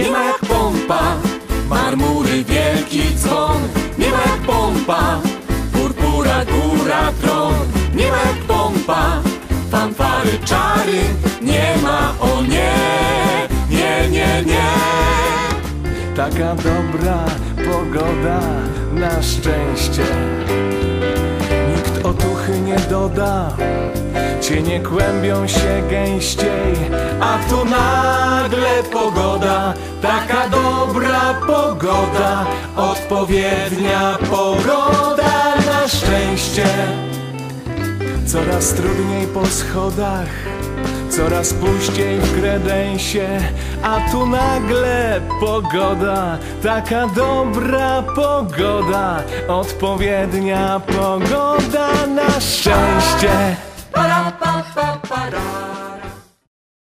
Nie ma jak pompa, marmury wielki dzwon. Nie ma jak pompa, purpura góra tron. Nie ma jak pompa, fanfary czary. Nie ma, o nie, nie, nie, nie. Taka dobra pogoda, na szczęście. Nikt otuchy nie doda, cienie kłębią się gęściej, a tu na nagle pogoda Taka dobra pogoda Odpowiednia pogoda na szczęście Coraz trudniej po schodach Coraz puściej w kredensie A tu nagle pogoda Taka dobra pogoda Odpowiednia pogoda na szczęście Para, pa, pa.